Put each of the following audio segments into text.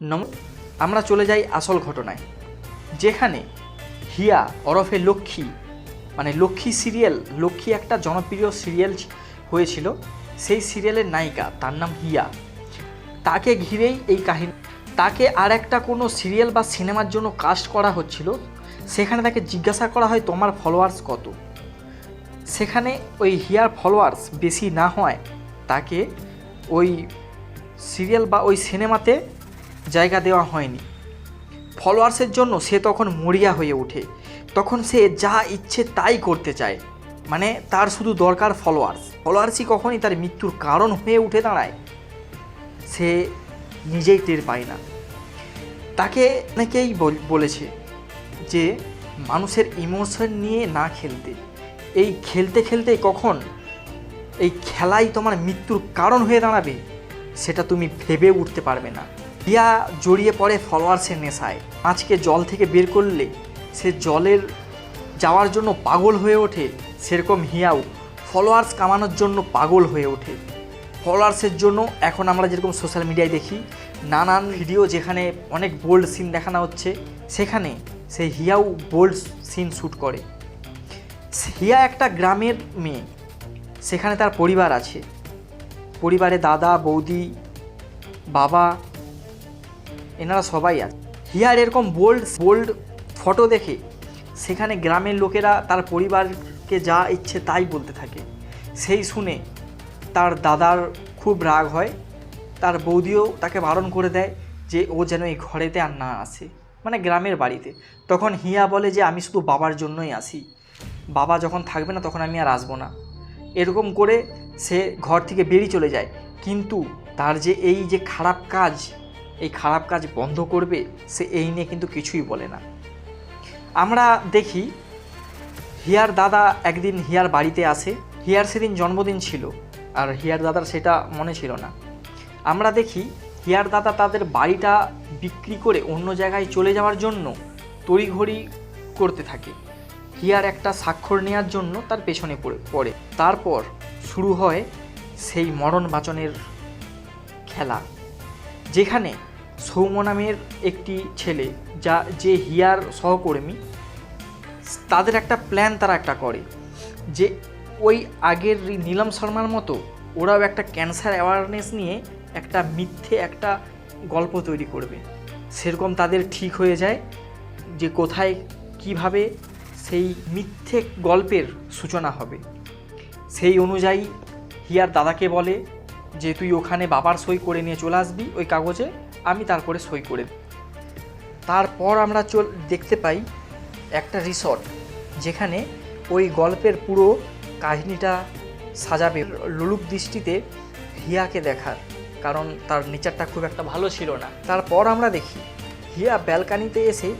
নম আমরা চলে যাই আসল ঘটনায়, যেখানে হিয়া ওরফে লক্ষ্মী মানে লক্ষ্মী সিরিয়াল লক্ষ্মী একটা জনপ্রিয় সিরিয়াল হয়েছিল, সেই সিরিয়ালের নায়িকা, তার নাম হিয়া। তাকে ঘিরেই এই কাহিনী তাকে আর একটা কোনো সিরিয়াল বা সিনেমার জন্য কাস্ট করা হচ্ছিল, সেখানে তাকে জিজ্ঞাসা করা হয়, তোমার ফলোয়ার্স কত? সেখানে ওই হিয়ার ফলোয়ার্স বেশি না হয় তাকে ওই সিরিয়াল বা ওই সিনেমাতে জায়গা দেওয়া হয়নি। ফলোয়ার্সের জন্য সে তখন মরিয়া হয়ে ওঠে। তখন সে যা ইচ্ছে তাই করতে চায়। মানে তার শুধু দরকার ফলোয়ার্স। ফলোয়ার্সই কখনই তার মৃত্যুর কারণ হয়ে উঠে দাঁড়ায়। সে নিজেই টের পায় না। তাকে অনেকেই বল- বলেছে যে, মানুষের ইমোশন নিয়ে না খেলতে। এই খেলতে খেলতে কখন এই খেলাই তোমার মৃত্যুর কারণ হয়ে দাঁড়াবে, সেটা তুমি ভেবে উঠতে পারবে না। হিয়া জড়িয়ে পড়ে ফলোয়ার্সের নেশায়। মাছকে জল থেকে বের করলে সে জলের যাওয়ার জন্য পাগল হয়ে ওঠে, সেরকম হিয়াও। ফলোয়ার্স কামানোর জন্য পাগল হয়ে ওঠে। ফলোয়ার্সের জন্য এখন আমরা যেরকম সোশ্যাল মিডিয়ায় দেখি, নানান ভিডিও যেখানে অনেক বোল্ড সিন দেখানো হচ্ছে, সেখানে সেই হিয়াও বোল্ড সিন শ্যুট করে। হিয়া একটা গ্রামের মেয়ে, সেখানে তার পরিবার আছে। পরিবারে দাদা, বৌদি, বাবা এনারা সবাই আছে। হিয়ার এরকম বোল্ড বোল্ড ফটো দেখে সেখানে গ্রামের লোকেরা তার পরিবারকে যা ইচ্ছে তাই বলতে থাকে। সেই শুনে তার দাদার খুব রাগ হয়। তার বৌদিও তাকে বারণ করে দেয় যে ও যেন এই ঘরেতে আর না আসে মানে গ্রামের বাড়িতে। তখন হিয়া বলে যে আমি শুধু বাবার জন্যই আসি। বাবা যখন থাকবে না তখন আমি আর আসব না। এরকম করে সে ঘর থেকে বেরিয়ে চলে যায়। কিন্তু তার যে এই যে খারাপ কাজ এই খারাপ কাজ বন্ধ করবে, সে এই নিয়ে কিন্তু কিছুই বলে না। আমরা দেখি, হিয়ার দাদা একদিন হিয়ার বাড়িতে আসে, হিয়ার সেদিন জন্মদিন ছিল, আর হিয়ার দাদার সেটা মনে ছিল না। আমরা দেখি, হিয়ার দাদা তাদের বাড়িটা বিক্রি করে অন্য জায়গায় চলে যাওয়ার জন্য তড়িঘড়ি করতে থাকে। হিয়ার একটা স্বাক্ষর নেওয়ার জন্য তার পেছনে পড়ে পড়ে। তারপর শুরু হয় সেই মরণ বাচনের খেলা, যেখানে সৌম নামের একটি ছেলে যা যে হিয়ার সহকর্মী, তাদের একটা প্ল্যান তারা একটা করে যে ওই আগের নীলম শর্মার মতো ওরাও একটা ক্যান্সার অ্যাওয়ারনেস নিয়ে একটা মিথ্যে একটা গল্প তৈরি করবে। সেরকম তাদের ঠিক হয়ে যায় যে কোথায় কীভাবে সেই মিথ্যে গল্পের সূচনা হবে। সেই অনুযায়ী হিয়ার দাদাকে বলে যে, তুই ওখানে বাবার সই করে নিয়ে চলে আসবি ওই কাগজে আমি তারপরে সই করে দিই। তারপর আমরা চল, দেখতে পাই একটা রিসর্ট, যেখানে ওই গল্পের পুরো কাহিনীটা সাজাবে। লুলুক দৃষ্টিতে হিয়াকে দেখার, কারণ তার নেচারটা খুব একটা ভালো ছিল না। তারপর আমরা দেখি, হিয়া ব্যালকানিতে এসে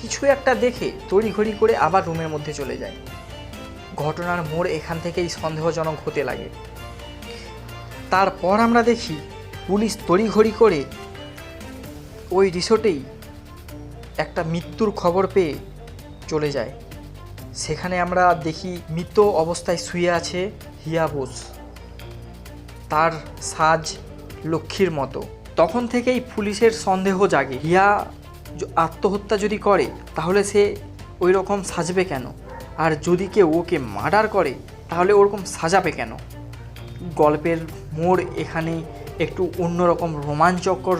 কিছু একটা দেখে তড়িঘড়ি করে আবার রুমের মধ্যে চলে যায়। ঘটনার মোড় এখান থেকেই সন্দেহজনক হতে লাগে। তারপর আমরা দেখি, পুলিশ তড়িঘড়ি করে ওই রিসোর্টেই একটা মৃত্যুর খবর পেয়ে চলে যায়। সেখানে আমরা দেখি মৃত অবস্থায় শুয়ে আছে হিয়া বোস। তার সাজ লক্ষ্মীর মতো। তখন থেকেই পুলিশের সন্দেহ জাগে, হিয়া আত্মহত্যা যদি করে, তাহলে সে ওই রকম সাজবে কেন? আর যদি কেউ ওকে মার্ডার করে, তাহলে ওরকম সাজাবে কেন? গল্পের মোড় এখানে একটু অন্যরকম রোমাঞ্চকর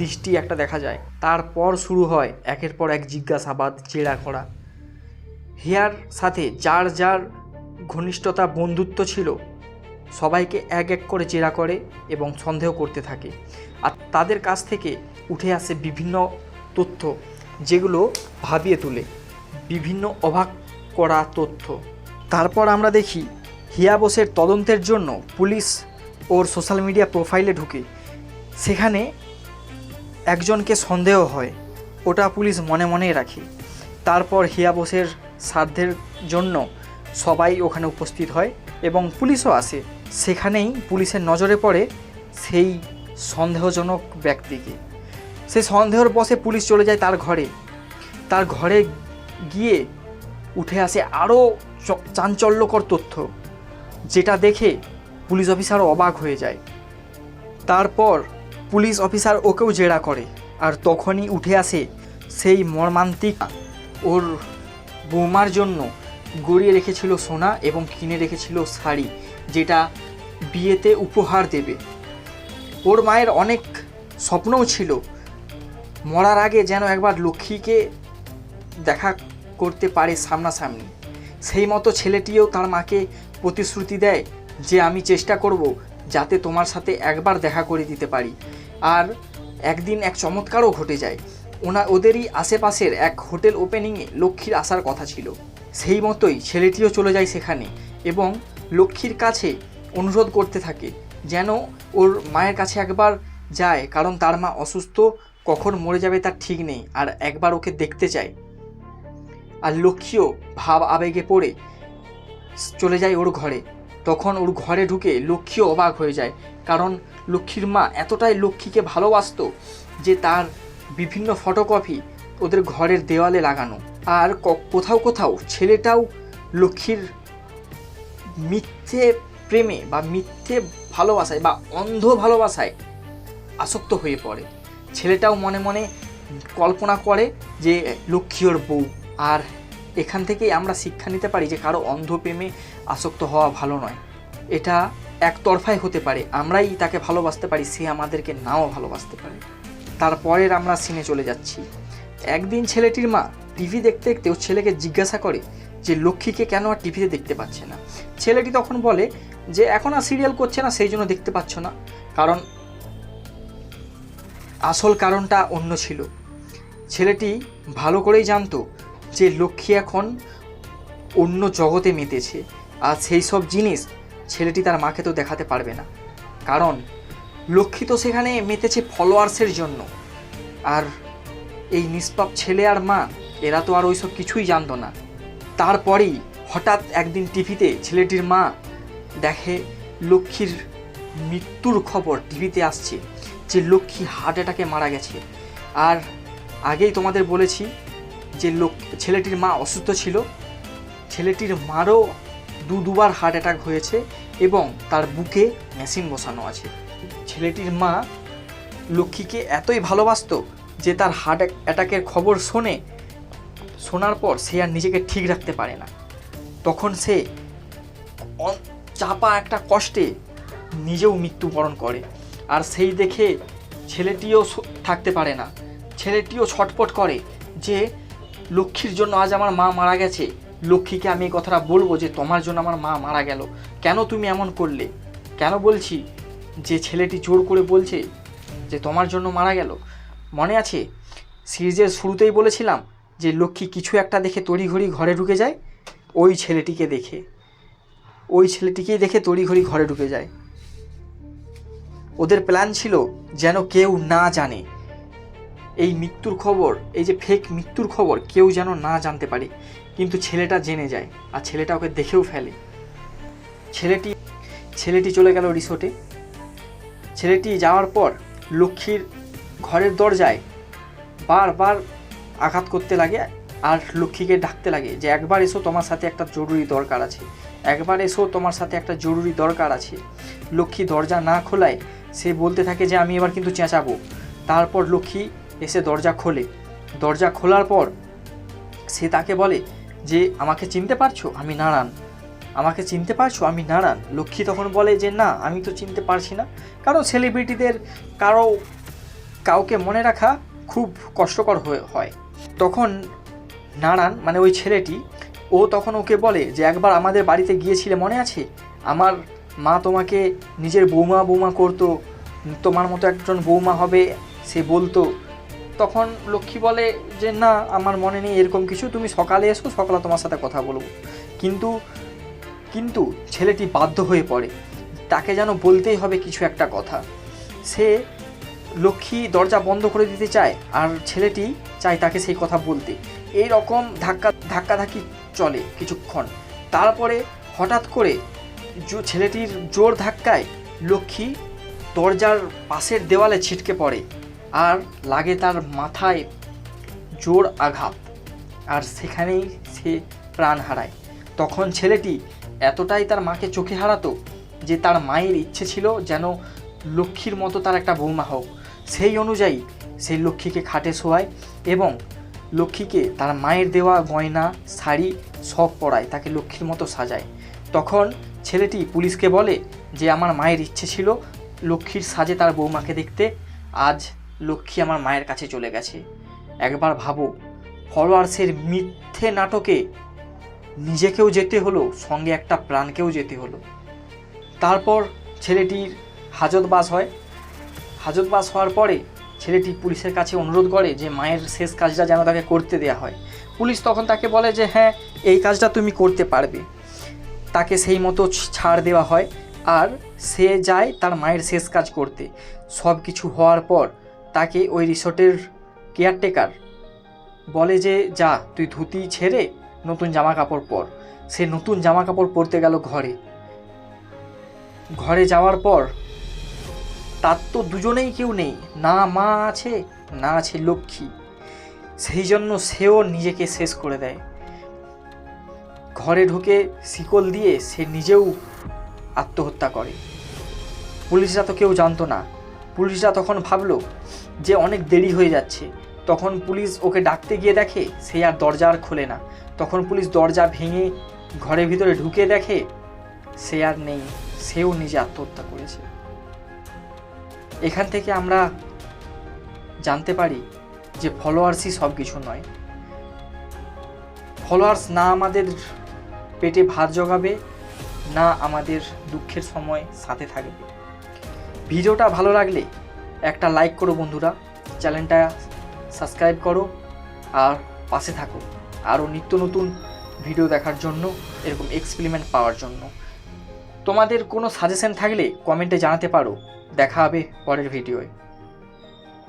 দৃষ্টি একটা দেখা যায়। তারপর শুরু হয় একের পর এক জিজ্ঞাসাবাদ জেরা করা হিয়ার সাথে যার যার ঘনিষ্ঠতা, বন্ধুত্ব ছিল, সবাইকে এক এক করে জেরা করে এবং সন্দেহ করতে থাকে। আর তাদের কাছ থেকে উঠে আসে বিভিন্ন তথ্য, যেগুলো ভাবিয়ে তোলে। বিভিন্ন অবাক করা তথ্য। তারপর আমরা দেখি, হিয়া বোসের তদন্তের জন্য পুলিশ ওর সোশ্যাল মিডিয়া প্রোফাইলে ঢুকে। সেখানে একজনকে সন্দেহ হয়, ওটা পুলিশ মনে মনেই রাখে। তারপর হিয়া বোসের সাধ্যের জন্য সবাই ওখানে উপস্থিত হয় এবং পুলিশও আসে। সেখানেই পুলিশের নজরে পড়ে সেই সন্দেহজনক ব্যক্তিকে। সে সন্দেহর বসে পুলিশ চলে যায় তার ঘরে। তার ঘরে গিয়ে উঠে আসে আরও চাঞ্চল্যকর তথ্য, যেটা দেখে পুলিশ অফিসারও অবাক হয়ে যায়। তারপর পুলিশ অফিসার ওকেও জেরা করে। আর তখনই উঠে আসে সেই মর্মান্তিক ওর বৌমার জন্য গড়িয়ে রেখেছিল সোনা এবং কিনে রেখেছিল শাড়ি, যেটা বিয়েতে উপহার দেবে। ওর মায়ের অনেক স্বপ্নও ছিল, মরার আগে যেন একবার লক্ষ্মীকে দেখা করতে পারে সামনাসামনি। সেই মতো ছেলেটিও তার মাকে প্রতিশ্রুতি দেয় যে, আমি চেষ্টা করব যাতে তোমার সাথে একবার দেখা করে দিতে পারি। আর একদিন এক চমৎকারও ঘটে যায়। ওনা ওদেরই আশেপাশের এক হোটেল ওপেনিংয়ে লক্ষ্মীর আসার কথা ছিল। সেই মতোই ছেলেটিও চলে যায় সেখানে এবং লক্ষ্মীর কাছে অনুরোধ করতে থাকে যেন ওর মায়ের কাছে একবার যায়, কারণ তার মা অসুস্থ, কখন মরে যাবে তার ঠিক নেই, আর একবার ওকে দেখতে চায়। আর লক্ষ্মীও ভাব আবেগে পড়ে চলে যায় ওর ঘরে। তখন ওর ঘরে ঢুকে লক্ষ্মীও অবাক হয়ে যায়, কারণ লক্ষ্মীর মা এতটাই লক্ষ্মীকে ভালোবাসতো যে তার বিভিন্ন ফটোকপি ওদের ঘরের দেওয়ালে লাগানো। আর কোথাও কোথাও ছেলেটাও লক্ষ্মীর মিথ্যে প্রেমে বা মিথ্যে ভালোবাসায় বা অন্ধ ভালোবাসায় আসক্ত হয়ে পড়ে। ছেলেটাও মনে মনে কল্পনা করে যে লক্ষ্মী ওর বউ। আর এখান থেকেই আমরা শিক্ষা নিতে পারি যে কারও অন্ধ প্রেমে আসক্ত হওয়া ভালো নয়। এটা একতরফাই হতে পারে। আমরাই তাকে ভালোবাসতে পারি, সে আমাদেরকে নাও ভালোবাসতে পারে। তারপরের আমরা সিনে চলে যাচ্ছি। একদিন ছেলেটির মা টিভি দেখতে দেখতে ও ছেলেকে জিজ্ঞাসা করে যে, লক্ষ্মীকে কেন আর টিভিতে দেখতে পাচ্ছে না? ছেলেটি তখন বলে যে, এখন আর সিরিয়াল করছে না, সেই জন্য দেখতে পাচ্ছ না। কারণ আসল কারণটা অন্য ছিল। ছেলেটি ভালো করেই জানতো যে, লক্ষ্মী এখন অন্য জগতে মেতেছে। আর সেই সব জিনিস ছেলেটি তার মাকে তো দেখাতে পারবে না। কারণ লক্ষ্মী তো সেখানে মেতেছে ফলোয়ার্সের জন্য। আর এই নিষ্পাপ ছেলে আর মা, এরা তো আর ওইসব কিছুই জানতো না। তারপরেই হঠাৎ একদিন টিভিতে ছেলেটির মা দেখে লক্ষ্মীর মৃত্যুর খবর টিভিতে আসছে যে লক্ষ্মী হার্ট অ্যাটাকে মারা গেছে। আর আগেই তোমাদের বলেছি যে লোক ছেলেটির মা অসুস্থ ছিল। ছেলেটির মারও দু দুবার হার্ট অ্যাটাক হয়েছে এবং তার বুকে মেশিন বসানো আছে। ছেলেটির মা লক্ষ্মীকে এতই ভালোবাসতো যে তার হার্ট অ্যাটাকের খবর শোনে, শোনার পর সে আর নিজেকে ঠিক রাখতে পারে না। তখন সে চাপা একটা কষ্টে নিজেও মৃত্যুবরণ করে আর সেই দেখে ছেলেটিও থাকতে পারে না। ছেলেটিও ছটপট করে যে, লক্ষ্মীর জন্য আজ আমার মা মারা গেছে লক্ষ্মীকে আমি এই কথাটা বলব যে তোমার জন্য আমার মা মারা গেল। কেন তুমি এমন করলে? কেন বলছি যে ছেলেটি জোর করে বলছে যে তোমার জন্য মারা গেল? মনে আছে? সিরিজের শুরুতেই বলেছিলাম যে লক্ষ্মী কিছু একটা দেখে তড়িঘড়ি ঘরে ঢুকে যায়, ওই ছেলেটিকে দেখে। ওই ছেলেটিকেই দেখে তড়িঘড়ি ঘরে ঢুকে যায়। ওদের প্ল্যান ছিল যেন কেউ না জানে। এই মৃত্যুর খবর, এই যে ফেক মৃত্যুর খবর, কেউ যেন না জানতে পারে। কিন্তু ছেলেটা জেনে যায় আর ছেলেটা ওকে দেখেও ফেলে। ছেলেটি ছেলেটি চলে গেল রিসোর্টে। ছেলেটি যাওয়ার পর লক্ষ্মীর ঘরের দরজায় বারবার আঘাত করতে লাগে আর লক্ষ্মীকে ডাকতে লাগে যে, একবার এসো তোমার সাথে একটা জরুরি দরকার আছে। একবার এসো তোমার সাথে একটা জরুরি দরকার আছে। লক্ষ্মী দরজা না খোলায় সে বলতে থাকে যে, আমি এবার কিন্তু চেঁচাবো। তারপর লক্ষ্মী এসে দরজা খোলে। দরজা খোলার পর সে তাকে বলে যে আমাকে চিনতে পারছ, আমি নারায়ণ। আমাকে চিনতে পারছ, আমি নারায়ণ। লক্ষ্মী তখন বলে যে, না, আমি তো চিনতে পারছি না। কারণ সেলিব্রিটিদের কারও, কাউকে মনে রাখা খুব কষ্টকর হয়ে। তখন নারায়ণ মানে ওই ছেলেটি, ও তখন ওকে বলে যে, একবার আমাদের বাড়িতে গিয়েছিলে, মনে আছে? আমার মা তোমাকে নিজের বৌমা বৌমা করতো, তোমার মতো একজন বৌমা হবে, সে বলতো তখন লক্ষ্মী বলে যে, না, আমার মনে নেই এরকম কিছু। তুমি সকালে এসো, সকালে তোমার সাথে কথা বলব। কিন্তু কিন্তু ছেলেটি বাধ্য হয়ে পড়ে। তাকে যেন বলতেই হবে কিছু একটা কথা। সে লক্ষ্মী দরজা বন্ধ করে দিতে চায় আর ছেলেটি চায় তাকে সেই কথা বলতে। এই রকম ধাক্কা, ধাক্কাধাক্কি চলে কিছুক্ষণ। তারপরে হঠাৎ করে ছেলেটির জোর ধাক্কায় লক্ষ্মী দরজার পাশের দেওয়ালে ছিটকে পড়ে। আর লাগে তার মাথায় জোর আঘাত। আর সেখানেই সে প্রাণ হারায়। তখন ছেলেটি এতটাই তার মাকে চোখে হারাতো যে তার মায়ের ইচ্ছে ছিল যেন লক্ষ্মীর মতো তার একটা বৌমা হোক। সেই অনুযায়ী সেই লক্ষ্মীকে খাটে শোয়ায় এবং লক্ষ্মীকে তার মায়ের দেওয়া গয়না, শাড়ি সব পরায়, তাকে লক্ষ্মীর মতো সাজায়। তখন ছেলেটি পুলিশকে বলে যে, আমার মায়ের ইচ্ছে ছিল লক্ষ্মীর সাজে তার বৌমাকে দেখতে। আজ লক্ষ্মী আমার মায়ের কাছে চলে গেছে। একবার ভাবো, ফলোয়ার্সের মিথ্যে নাটকে নিজেকেও যেতে হলো, সঙ্গে একটা প্রাণকেও যেতে হলো। তারপর ছেলেটির হাজতবাস হয়। হাজতবাস হওয়ার পরে ছেলেটি পুলিশের কাছে অনুরোধ করে যে মায়ের শেষ কাজটা যেন তাকে করতে দেয়া হয়। পুলিশ তখন তাকে বলে যে হ্যাঁ এই কাজটা তুমি করতে পারবে। তাকে সেই মতো ছাড় দেওয়া হয়। আর সে যায় তার মায়ের শেষ কাজ করতে। সব কিছু হওয়ার পর তাকে ওই রিসোর্টের কেয়ারটেকার বলে যে, যা, তুই ধুতি ছেড়ে নতুন জামা কাপড় পর। সে নতুন জামা কাপড় পরতে গেল ঘরে। ঘরে যাওয়ার পর তার তো দুজনেই কেউ নেই, না মা আছে, না আছে লক্ষ্মী। সেই জন্য সেও নিজেকে শেষ করে দেয়। ঘরে ঢুকে শিকল দিয়ে সে নিজেও আত্মহত্যা করে। পুলিশরা তো কেউ জানতো না। পুলিশরা তখন ভাবলো যে অনেক দেরি হয়ে যাচ্ছে। তখন পুলিশ ওকে ডাকতে গিয়ে দেখে সে আর দরজা আর খোলে না। তখন পুলিশ দরজা ভেঙে ঘরের ভিতরে ঢুকে দেখে সে আর নেই, সেও নিজে আত্মহত্যা করেছে। এখান থেকে আমরা জানতে পারি যে ফলোয়ার্সই সব কিছু নয়। ফলোয়ার্স না আমাদের পেটে ভাত জোগাবে, না আমাদের দুঃখের সময় সাথে থাকবে। ভিডিওটা ভালো লাগলে একটা লাইক করো বন্ধুরা, চ্যানেলটা সাবস্ক্রাইব করো আর পাশে থাকো। আরও নিত্য নতুন ভিডিও দেখার জন্য, এরকম এক্সপেরিমেন্ট পাওয়ার জন্য। তোমাদের কোনো সাজেশন থাকলে কমেন্টে জানাতে পারো। দেখা হবে পরের ভিডিওয়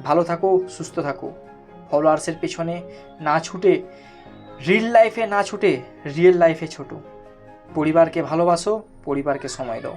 ভালো থাকো, সুস্থ থাকো। ফলোয়ার্সের পেছনে না ছুটে রিল লাইফে না ছুটে রিয়েল লাইফে ছোটো। পরিবারকে ভালোবাসো, পরিবারকে সময় দাও।